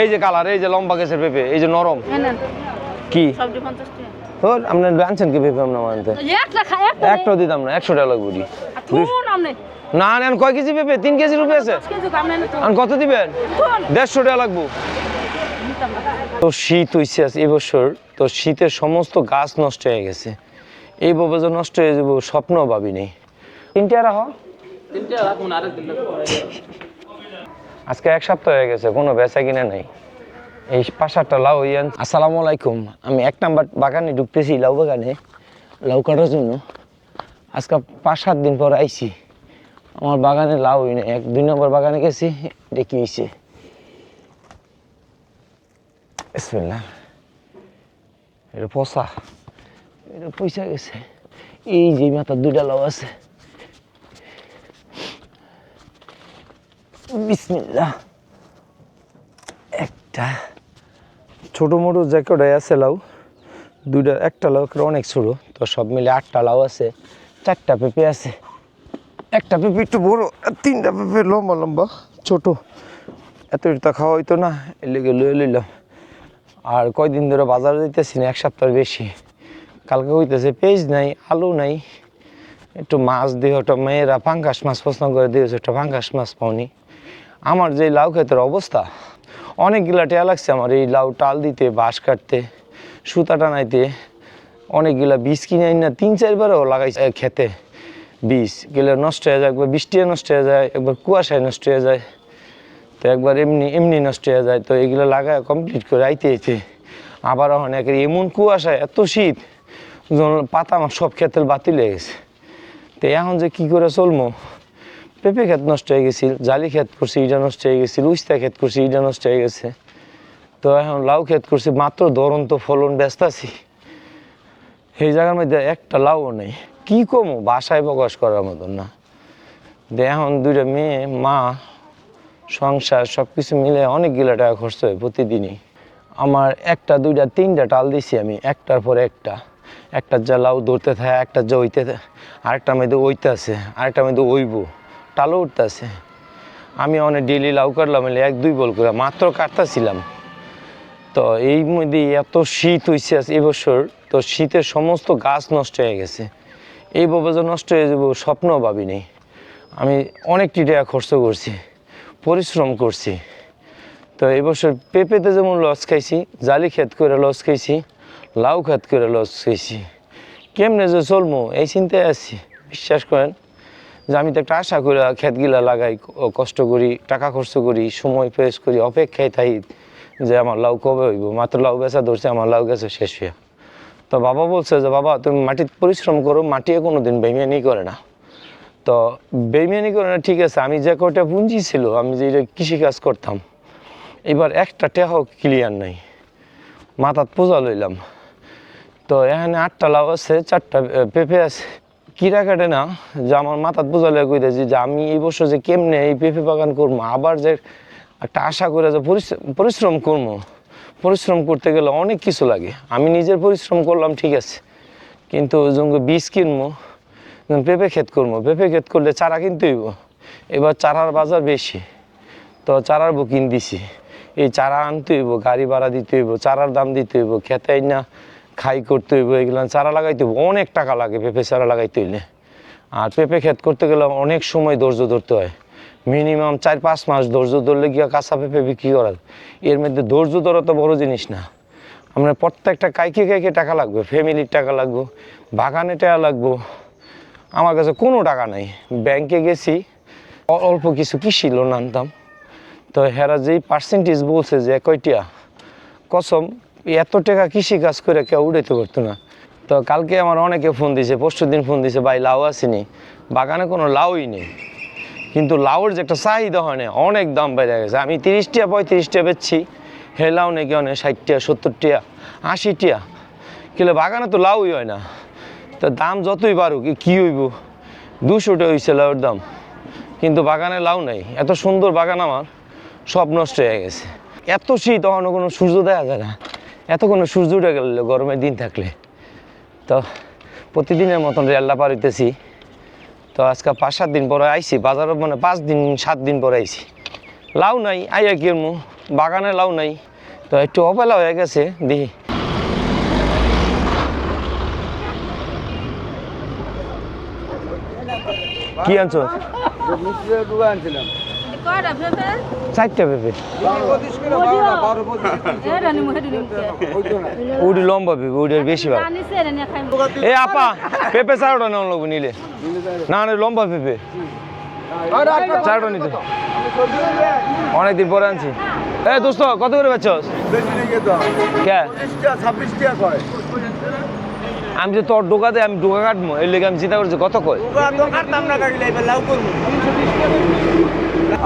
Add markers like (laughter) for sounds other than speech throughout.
এই যে কালার এই যে লম্বা গেছে পেঁপে এই যে নরম। কি? আনছেন কি পেঁপে আনতে একটা একটাও দিতাম না একশো টাকা লাগবে না নেন কয় কেজি পেঁপে? তিন কেজি রুপে আছে। আর কত দিবেন? দেড়শো টাকা লাগবো। তো শীত আজ এবছর তো শীতের সমস্ত গাছ নষ্ট হয়ে গেছে। এই ভাবে যে নষ্ট হয়ে যাব স্বপ্ন ভাবিনি। তিনটে রাখ আজকে এক সপ্তাহ হয়ে গেছে, কোনো বেচা কিনে নাই। এই সাতটা লাউ ইয়ান আসসালামু আলাইকুম। আমি এক নাম্বার বাগানে ঢুকতেছি লাউ বাগানে, লাউ কাটার জন্য। আজকে পাঁচ সাত দিন পর আইছি। আমার বাগানে লাউ নেই এক দুই নম্বর বাগানে গেছি দেখি হয়েছে এটা পচা। এটা পয়সা গেছে। এই যে মাথার দুইটা লাউ আছে। বিসমিল্লাহ। একটা ছোটো মোটো যে কটাই আছে লাউ, দুইটা, একটা লাউ অনেক ছোটো, তো সব মিলে আটটা লাউ আছে, চারটা পেঁপে আছে। একটা পেঁপে একটু বড়, আর তিনটা পেঁপে লম্বা লম্বা, ছোটো। এত তো খাওয়া হইতো না, এর লেগে লয়ে লইলাম। আর কয়দিন ধরে বাজারে দিতেছি না, এক সপ্তাহ বেশি। কালকে হইতেছে পেঁয়াজ নাই, আলু নাই। একটু মাছ দিয়ে ওটা মেয়েরা পাঙ্কাশ মাছ পছন্দ করে, দিয়েছে একটা পাঙ্কাশ মাছ পাওনি। আমার যে লাউ ক্ষেতের অবস্থা, অনেকগুলা টেয়া লাগছে আমার এই লাউ টাল দিতে, বাঁশ কাটতে, সুতা টানাইতে, অনেকগুলা বীজ কিনে আনি না তিন চারবারও লাগাইছে খেতে বীজ। গেলে নষ্ট হয়ে যায়, একবার বৃষ্টিতে নষ্ট হয়ে যায়, একবার কুয়াশায় নষ্ট হয়ে যায়, তো একবার এমনি এমনি নষ্ট হয়ে যায়, তো এগুলো লাগায় কমপ্লিট করে আইতে আইতে। আবার অনেক এমন কুয়াশা এত শীত পাতা আমার সব ক্ষেতের বাতিল হয়ে গেছে। তো এখন যে কী করে চলবো পেঁপে ক্ষেত নষ্ট হয়ে গেছিল, জালি ক্ষেত করছি, ইটা নষ্ট হয়ে গেছিল, উস্তা ক্ষেত করছি, ইটা নষ্ট হয়ে গেছে। তো এখন লাউ ক্ষেত করছি, মাত্র ধরন্ত ফলন ব্যস্ত আছি। এই জায়গার মধ্যে একটা লাউও নেই। কি কমো? বাসায় প্রকাশ করার মতন না। তো এখন দুইটা মেয়ে, মা, সংসার সব কিছু মিলে অনেকগুলো টাকা খরচ হয় প্রতিদিনই। আমার একটা, দুইটা, তিনটা টাল দিছি আমি, একটার পর একটা। একটার যা লাউ ধরতে থাকে একটার যা ওইতে আরেকটার মধ্যে ওইতে আছে আরেকটার মধ্যে ওইব টালও উঠতে আছে আমি অনেক ডেলি লাউ কাটলাম এক, দুই বল করে মাত্র কাটতেছিলাম। তো এই মধ্যে এত শীত হয়েছে এবছর, তো শীতের সমস্ত গাছ নষ্ট হয়ে গেছে। এইভাবে যে নষ্ট হয়ে যাব স্বপ্ন ভাবিনি। আমি অনেকটি টাকা খরচ করছি, পরিশ্রম করছি। তো এবছর পেঁপেতে যেমন লস খাইছি, জালি ক্ষেত করে লস খাইছি, লাউ ক্ষেত করে লস খাইছি। কেমনে যে চলবো এই চিন্তায় আছি। বিশ্বাস করেন যে আমি তো একটা আশা করে ক্ষেতগুলা লাগাই কষ্ট করি, টাকা খরচ করি, সময় পেশ করি, অপেক্ষায় থাই যে আমার লাউ কবে হইব? মাত্র লাউ বেচা ধরছে, আমার লাউ গেছে শেষ হইয়া। তো বাবা বলছে যে, বাবা, তুমি মাটিতে পরিশ্রম করো, মাটিয়ে কোনো দিন বেমিয়ানি করে না। তো বেইমানি করে না, ঠিক আছে, আমি যে কটা পুঁজি ছিল, আমি যে কৃষিকাজ করতাম, এবার একটা টেহাও ক্লিয়ার নাই। মাথাত পূজা লইলাম। তো এখানে আটটা লাউ আছে, চারটা পেঁপে আছে কিরা কাটে না, যে আমার মাথাত লয়ে কইতেছি যে আমি এই বছর যে কেমনে এই পেঁপে বাগান করব, আবার যে একটা আশা করে যে পরিশ্র- পরিশ্রম করব। পরিশ্রম করতে গেলে অনেক কিছু লাগে। আমি নিজের পরিশ্রম করলাম, ঠিক আছে। কিন্তু যেমন বীজ কিনবো পেঁপে ক্ষেত করব, পেঁপে ক্ষেত করলে চারা কিনতে হইব। এবার চারার বাজার বেশি, তো চারার বুকিং দিছি এই চারা আনতে হইব, গাড়ি ভাড়া দিতে হইব, চারার দাম দিতে হইব, খেতে না খাই করতে হইব, এগুলো চারা লাগাইতে হইব। অনেক টাকা লাগে পেঁপে চারা লাগাইতে হইলে। আর পেঁপে ক্ষেত করতে গেলে অনেক সময় ধৈর্য ধরতে হয়। মিনিমাম চার পাঁচ মাস ধৈর্য ধরলে গিয়ে কাঁচা পেঁপে বিক্রি করা যায়। এর মধ্যে ধৈর্য ধরা তো বড় জিনিস না। আপনার প্রত্যেকটা কাইকে কাইকে টাকা লাগবে, ফ্যামিলির টাকা লাগবে, বাগানে টাকা লাগবো। আমার কাছে কোনো টাকা নাই। ব্যাংকে গেছি অল্প কিছু কৃষি লোন আনতাম। তো হেরা যেই পার্সেন্টেজ বলছে যে কয়টিয়া কসম এত টাকা কৃষি কাজ করে কেউ উড়াইতে পারতো না। তো কালকে আমার অনেকে ফোন দিছে, পরশু দিন ফোন দিছে, ভাই, লাউ আসেনি। বাগানে কোনো লাউই নেই। কিন্তু লাউর যে একটা চাহিদা হয় না, অনেক দাম বেড়ে গেছে। আমি তিরিশ টিয়া পঁয়ত্রিশ টিয়া বেচছি। হে লাউ নাকি অনেক ষাট টিয়া সত্তর টিয়া আশি টিয়া কিন্তু বাগানে তো লাউই হয় না। তো দাম যতই বাড়ুক কী হইব? দুশোটা হয়েছে লাউর দাম। কিন্তু বাগানে লাউ নাই। এত সুন্দর বাগান আমার, সব নষ্ট হয়ে গেছে। এত শীত তখন কোনো সূর্য দেখা যায় না। এত কোনো সূর্য উঠে গেল গরমের দিন থাকলে। তো প্রতিদিনের মতন রেল্লা পার হইতেছি তো আজকে পাঁচ সাত দিন পরে আইছি, বাজারে মানে পাঁচ দিন, সাত দিন পরে আইছি। লাউ নাই, আইয়া কি করব? বাগানে লাউ নাই। তো একটু অবেলা হয়ে গেছে, দেখি। কি আনছো? ফেফে চারটা নিমু উডি লম্বা পেঁপে উডের বেশি খাইম এ আপা, পেঁপে চারোটা নেওয়া লাগবে নিলে। না না, লম্বা পেঁপে চারোটা নিতে। অনেকদিন পরে আনছি। এ দোস্ত, কত করে বেচছস? আমি যে তোর ডোকাতে আমি ডোকা কাটবো এর লেগে আমি চিন্তা করছি, কত কয়?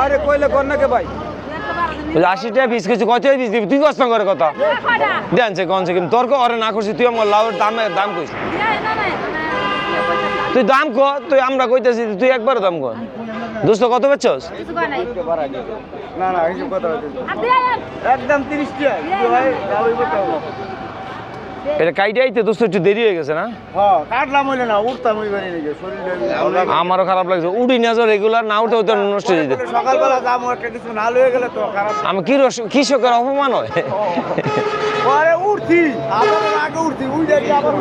আরে কইলে কর না কে ভাই? আশি টাকা পিস কিছু কত পিস দিবি? তুই কষ্ট করে কথা। জানছে কনসে কিন্তু তোর অরে না করছিস তুই আমার লাউয়ের দাম দাম কইস। তুই দাম ক তুই আমরা কইতেছি তুই একবার দাম ক। দোস্ত কত বেচছস? না না একদম তিরিশ টাকা কিন্তু ভাই যাওয়াই করতে হবে এটা কাইটে আইতে দোস্ত একটু দেরি হয়ে গেছে না? হ্যাঁ কাটলাম হইলে না উঠতাম আমারও খারাপ লাগছে। উড়ি না যাও রেগুলার না উঠে উঠে নষ্ট হয়ে যেতে। সকালবেলা দাম একটা কিছু না গেলে তো খারাপ। আমি কি কৃষকের অপমান হয়? পরে উঠছি আবার আগে উঠছি উঠে আবার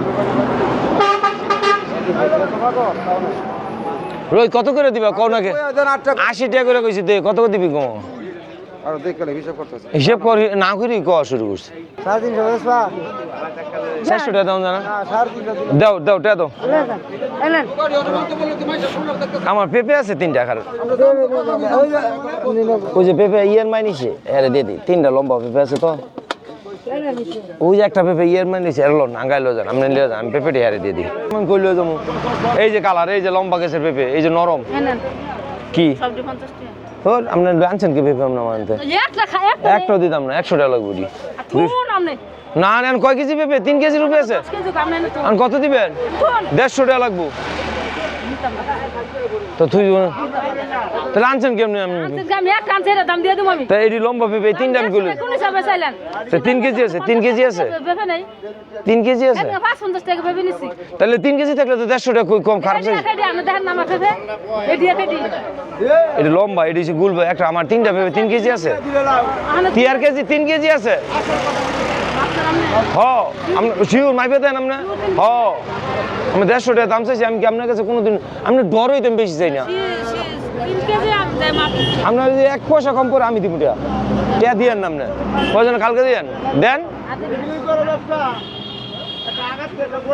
রোহিত কত করে দিবা? কও নাকি আশি টাকা করে কইছি দে কত করে দিবি কম আর হিসাব করতেছে হিসেব করি না করি ক শুরু করছি। সাড়ে তিনশো বেসবা চারশো টাকা দাম জানা। দাও দাও টাকা দাও। আমার পেঁপে আছে তিনটা খারাপ ওই যে পেঁপে ইয়ের মাই নিছে আরে দিয়ে দি তিনটা লম্বা পেঁপে আছে তো। ওই যে একটা পেঁপে ইয়ের মাই নিছে এলো নাঙ্গাই লো যান আপনি লিয়ে যান আমি পেঁপেটি হারে দিয়ে দিই আমি কই লিয়ে যাব? এই যে কালার এই যে লম্বা গেছের পেঁপে এই যে নরম। কি? সবজি 50 টাকা তোর আপনি আনছেন কি ভেবে আমরা মানতে একটা দিতাম না একশো টাকা লাগবে না নেন কয় কেজি ভেবে তিন কেজি রুপে আছে। তো কত দিবেন? দেড়শো টাকা লাগবো। তো তুই তাহলে আনছেন কেমনি আমি? আমি এক কান দাম দিয়ে দেবো আমি। তা এটি লম্বা পেঁপে কোন হিসাবে চাইলেন? তা তিন কেজি আছে তিন কেজি আছে? তিন কেজি আছে? পঞ্চাশ টাকা ভেবে নিছি। তাহলে তিন কেজি থাকলে তো দেড়শো টাকা কম খারাপ এটি আমার লম্বা এটি হচ্ছে গুলবা একটা আমার তিনটা পেঁপে তিন কেজি আছে? তিয়ার কেজি তিন কেজি আছে? হ আপনি শিওর মাইপে দেন আপনি হ। আমি দেড়শো টাকা দাম চাইছি আমি কি আপনার কাছে কোনোদিন আপনি ডর হইতেন বেশি চাই না। দেয় আপনার যদি এক পয়সা কম করে আমি দিব টিয়া টিয়া দিয়েন না আপনি। কয়জন কালকে দিয়েন? দেন।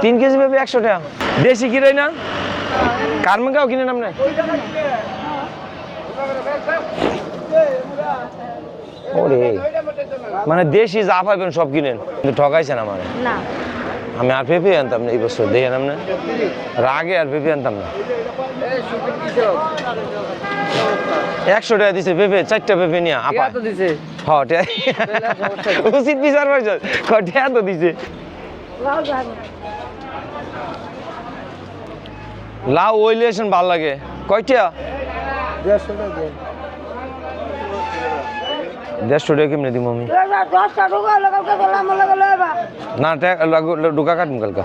তিন কেজি পেঁপে একশো টাকা। দেশি কিনে না? কারমেকাও কিনেন আপনি? ওরে। মানে দেশি যা পাইবেন সব কিনেন। ঠকাইছেন আমার। না। আমি আর পেঁপে আনতাম না এই বছর দেখেন আপনি রাগে আর পেঁপে আনতাম না। একশো টাকা দিছে পেঁপে চারটা পেঁপে নিয়ে আপা দিছে। হ্যাঁ উচিত বিচার পাইছ তো দিছে। লাউ ভালো লাগে। কয়টা দেড়শো টাকা দিয়ে। দেড়শো টাকা কেমনে দিব আমি? না ঢুকা কাটবো কালকা।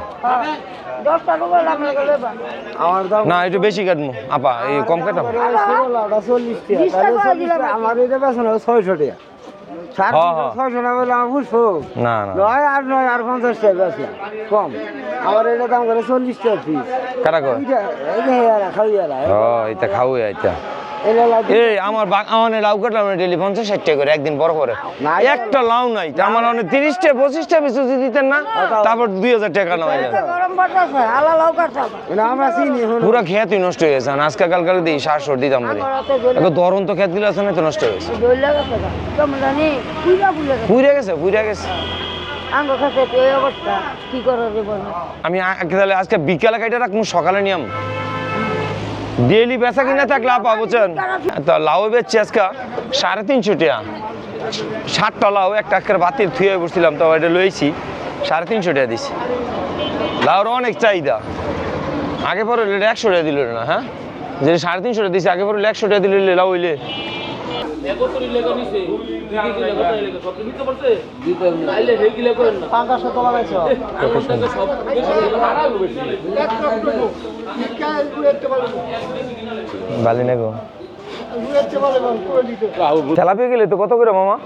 না একটু বেশি কাটবো আপা এই কম টাকা আমার এটা বেছে না ছয়শো টাকা। ছয়শো টাকা বলে আমার বুঝব না না। নয় আর নয় আর পঞ্চাশ টাকা কম। আমার এটা দাম করে চল্লিশ টাকা পিস কারা কয় এইটা এই যে হেয়ারা খাইয়ারা ও এটা খাও এটা এই আমার আমার লাউ কাটলাম না ষাট টাকা করে একদিন বড় করে। একটা লাউ নাই আমার অনেক তিরিশটা পঁচিশটা বেশি যদি দিতেন না তারপর দুই হাজার টাকা নেওয়া যাবে। গরম বাতাসে আলা লাউ কাটা এটা আমরা চিনি হলো পুরা খেয়াতই নষ্ট হয়ে গেছে আজকে কালকাল দিই সার সর দিতাম বলে। এখন ধরন তো আছে না তো নষ্ট হয়ে গেছে। গেছে গেছে। আমি তাহলে আজকে বিকালে কাইটা রাখব সকালে নিয়ম ডেলি বেচা কিনা থাকলে আপা বুঝছেন? তো লাউ বেচছি আজকে সাড়ে তিনশো টাকা। ষাটটা লাউ এক টাকার বাতিল থুয়ে বসছিলাম, তো এটা লইছি, সাড়ে তিনশো টাকা দিছি। লাউর অনেক চাহিদা। আগে পরে একশো টাকা দিল না হ্যাঁ? যে সাড়ে তিনশো টাকা দিছি, আগে পরে একশো টাকা দিলে লাউ হইলে বালি না গো গেলে তো কত করে মামা?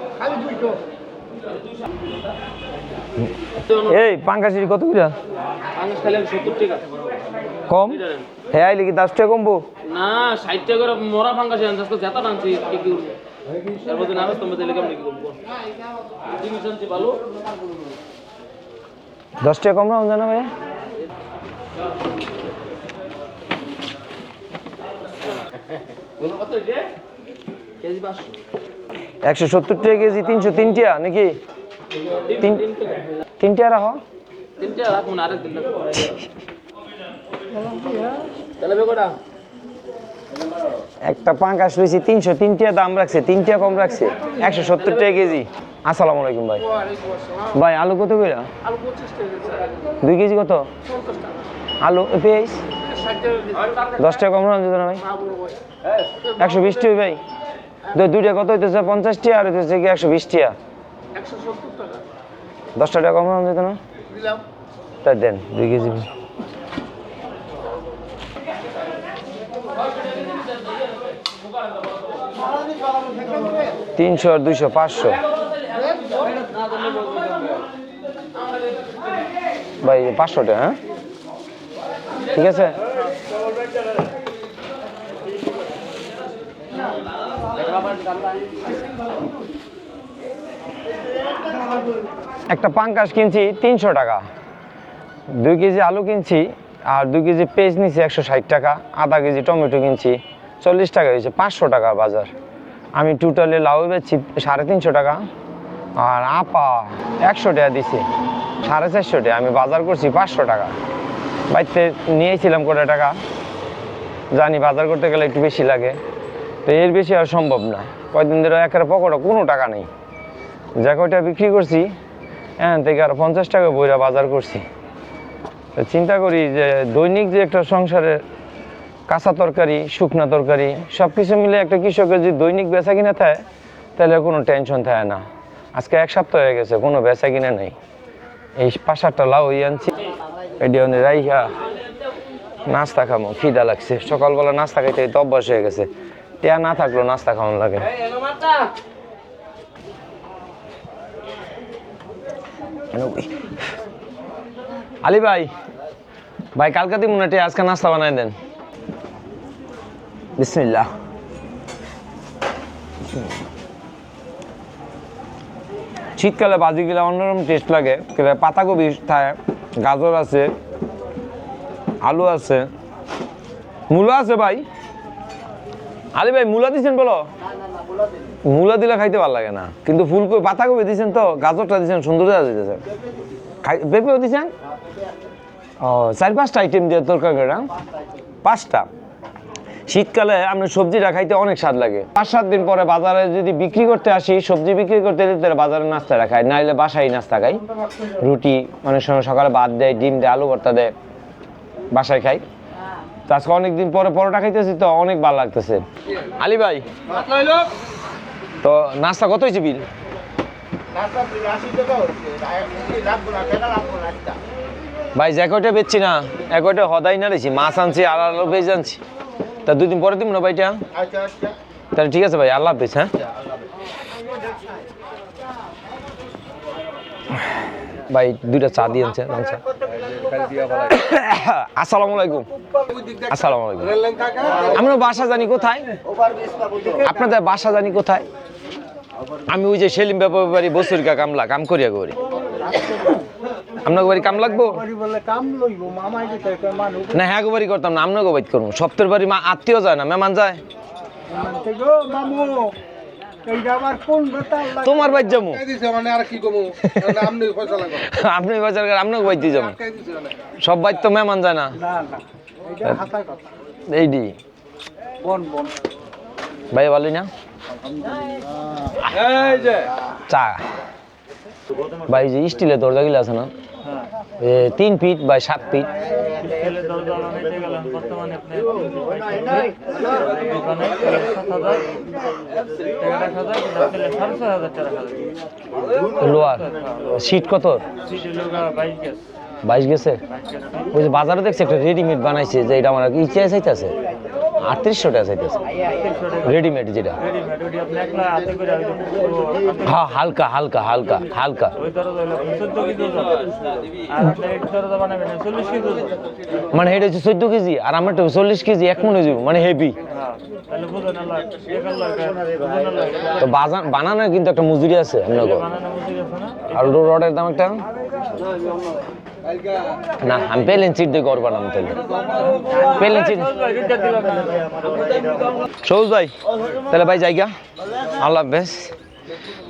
এই পাঙ্কাশির কত করে? কম? হ্যাঁ আইলে কি দশ টাকা কমবো? না ষাট টাকা করে মরা ফাঙ্গা সে আনতে জেতা টানছি কি কি করব? মধ্যে নারাজ তোমার দিলে কেমন কি করব? ভালো দশ টাকা কম রাখুন জানা পাঁচশো। একশো সত্তর টাকা কেজি তিনশো তিন টিয়া নাকি? তিন তিন রাখো। তিনটা রাখুন আরেক দিন একটা পাঙ্কাশ রয়েছে তিনশো তিনটিয়া দাম রাখছে তিন টিয়া কম রাখছে একশো সত্তর টাকা কেজি। আসসালামু আলাইকুম ভাই। ভাই আলু কত করে দুই কেজি কত? আলু পেঁয়াজ? ষাট দশ টাকা কম রাখছে না ভাই। একশো বিশ টাকা ভাই। দু- দুইটা কত হইতেছে? পঞ্চাশ টিয়া আর হইতেছে কি একশো বিশ টিয়া? টাকা। দশটা টাকা কম রাখা যেত না তাই দেন দুই কেজি। তিনশো আর দুইশো, পাঁচশো। ভাই পাঁচশো টাকা হ্যাঁ? ঠিক আছে? একটা পাঙ্কাশ কিনছি তিনশো টাকা। দুই কেজি আলু কিনছি, আর দুই কেজি পেঁয়াজ নিছি একশো ষাট টাকা, আধা কেজি টমেটো কিনছি, চল্লিশ টাকা হয়েছে, পাঁচশো টাকা বাজার। আমি টোটালে লাউ বেচছি সাড়ে তিনশো টাকা। আর আপা একশো টাকা দিছি, সাড়ে চারশো টাকা। আমি বাজার করছি পাঁচশো টাকা। বাড়িতে নিয়েছিলাম কোটি টাকা। জানি বাজার করতে গেলে একটু বেশি লাগে। তো এর বেশি আর সম্ভব না। কয়দিন ধরে একের পকেটে কোনো টাকা নেই। যা কয়টা বিক্রি করছি হ্যাঁ থেকে আর পঞ্চাশ টাকা বইরা বাজার করছি। চিন্তা করি যে দৈনিক যে একটা সংসারের কাঁচা তরকারি, শুকনা তরকারি সব কিছু মিলে একটা কৃষকের যদি দৈনিক বেচা কিনা থাকে, তাহলে কোনো টেনশন থাকে না। আজকে এক সপ্তাহ হয়ে গেছে, কোনো বেচা কিনা নেই। এই সাতটা লাউ আনছি। এটি অনেক রাইহা নাস্তা খামো, খিদা লাগছে। সকালবেলা নাস্তা খাইতে তো অভ্যাস হয়ে গেছে। টেয়া না থাকলেও নাস্তা খাওয়ানো লাগে। আলী ভাই ভাই কালকাতে মনে আজকে নাস্তা বানাই দেন। বিসমিল্লাহ শীতকালে বাজিগুলো অন্যরকম টেস্ট লাগে। পাতাকপি থাকে গাজর আছে, আলু আছে। মূলা আছে ভাই। আলী ভাই, মূলা দিচ্ছেন বলো? মূলা দিলে খাইতে ভালো লাগে না। কিন্তু ফুলকপি, পাতাকপি দিচ্ছেন তো, গাজরটা দিচ্ছেন সুন্দর দিতেছে খাই, পেঁপেও দিচ্ছেন ও, চার পাঁচটা আইটেম দিয়ে তরকারি না পাঁচটা। শীতকালে আমরা সবজিটা খাইতে অনেক স্বাদ লাগে। পাঁচ, সাত দিন পরে বাজারে যদি বিক্রি করতে আসি, সবজি বিক্রি করতে তাহলে বাজারে নাস্তাটা খাই নাইলে বাসায় নাস্তা খাই রুটি অনেক সময় সকালে ভাত দেয়, ডিম দেয়, আলু ভর্তা দেয়, বাসায় খাই তো আজকে অনেকদিন পরে পরোটা খাইতেছি তো অনেক ভালো লাগতেছে। আলী ভাই, তো নাস্তা কত হয়েছে বিল? ভাই যে কয়টা বেচছি না এক কয়টা হদাই না রেছি মাছ আনছি আর আলো বেজ আনছি। তা দুদিন পরে দিব না ভাইটা তাহলে ঠিক আছে ভাই আল্লাহ হাফিজ হ্যাঁ? ভাই দুইটা চা দিয়ে আনছে আসসালামু আলাইকুম। আসসালামু আলাইকুম। আমরা বাসা জানি কোথায়? আপনাদের বাসা জানি কোথায়? আমি ওই যে সেলিম ব্যাপার বাড়ি বসুরিকা কামলা কাম করিয়া করি। আপনাকে বাড়ি কাম লাগবো? বলে কাম লইব মামাই দিতে কয় মানুষ। না হ্যাঁ বাড়ি করতাম না আপনাকে বাড়ি করব। সপ্তাহের বাড়ি মা আত্মীয় যায় না মেমান যায়? তোমার বাড়ি যাব? দিছে মানে (laughs) আপনি বাজার আপনাকে বাড়িতে যাব। মানে। সব বাড়ি তো মেমান যায় না? কথা। এইডি ভাই ভালোই না? চা। ভাই যে স্টিলের দরজাগুলো আছে না? তিন ফিট বা সাত ফিট লোয়ার সিট কত? বাইশ গেছে। বাজারে দেখছে একটা রেডিমেড বানাইছে, যে এটা আমার ইচ্ছে চাইতেছে আটত্রিশশো টাকা চাইতেছে। রেডিমেড যেটা। হ্যাঁ হালকা হালকা হালকা হালকা। মানে এটা হচ্ছে চোদ্দ কেজি, আর আমারটা চল্লিশ কেজি, এক মনে যাব মানে হেভি তো বানানোর কিন্তু একটা মজুরি আছে বুঝে আর রডের দাম একটা? না আমি পেলেন চিট দিয়ে গড় বানাম তাহলে। দুইটা দিলাম না ভাই তাহলে ভাই জায়গা। আল্লাহ হাফেজ।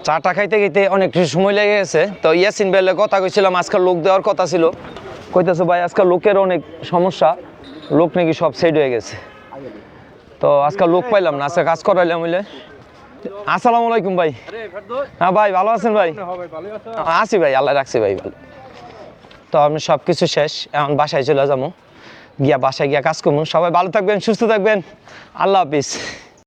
চাটা খাইতে খাইতে অনেক সময় লেগে গেছে। তো ইয়াসিন ভাইলে কথা কইছিলাম আজকাল লোক দেওয়ার কথা ছিল। কইতেছে ভাই আজকাল লোকের অনেক সমস্যা। লোক নাকি সব সেট হয়ে গেছে। তো আজকাল লোক পাইলাম না আজকে কাজ করাইলাম হইলে। আসসালামু আলাইকুম ভাই। হ্যাঁ ভাই ভালো আছেন ভাই? আছি ভাই আল্লাহ রাখছি ভাই ভালো। তো আমি সব কিছু শেষ। এখন বাসায় চলে যাব। গিয়া বাসায় গিয়া কাজ করব। সবাই ভালো থাকবেন, সুস্থ থাকবেন। আল্লাহ হাফিজ।